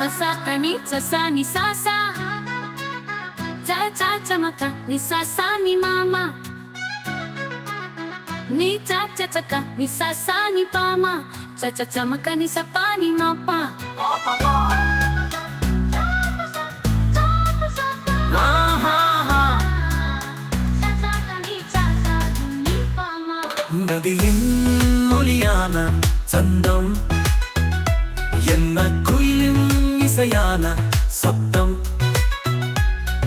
Sasa kani sasa ni sasa Cha cha cha maka ni sasa ni mama Ni cha cha cha ka ni sasa ni pama Cha cha cha maka ni sapa ni mapa நதியின் மொழியான சந்தம் என்ன இசையான சப்தம்.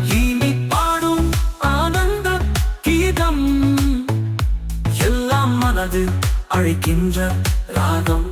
இனி பாடும் ஆனந்த கீதம். எல்லாம் மனது அழைக்கின்ற ராகம்.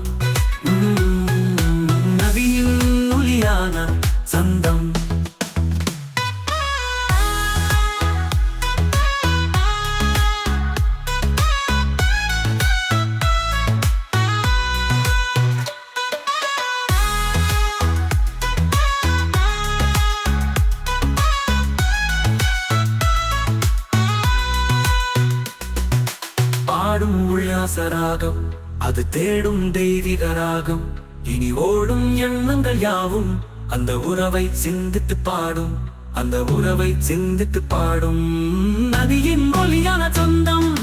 பாடும் ராகம் அது தேடும் தெய்வீக ராகம் இனி ஓடும் எண்ணங்கள் யாவும் அந்த உறவை சிந்தித்து பாடும். அந்த உறவை சிந்தித்து பாடும். நதியின் மொழியான சொந்தம்.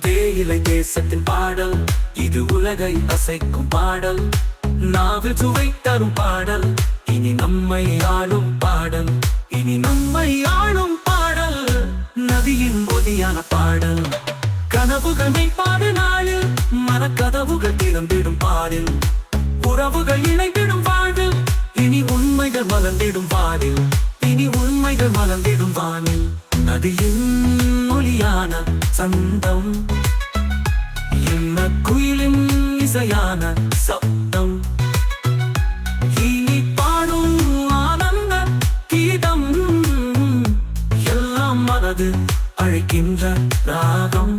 தேயிலை தேசத்தின் பாடல். இது உலகை அசைக்கும் பாடல். நாவில் சுவை தரும் பாடல். இனி நம்மை ஆளும் பாடல். இனி நம்மை ஆளும் பாடல். நதியின் ஒதியான பாடல். கனவுகள் மெய்ப்பாடு நாளில் மனக்கதவுகள் திறந்திடும் பாடில் உறவுகள் இணைந்திடும் வாழ்வில் இனி உண்மைகள் மலர்ந்திடும் வானில். இனி உண்மைகள் மலர்ந்திடும் வானில். நதியின் மொழியான சந்தம். என்ன குயிலின் இசையான சப் காது அழைக்கின்ற ராகம்.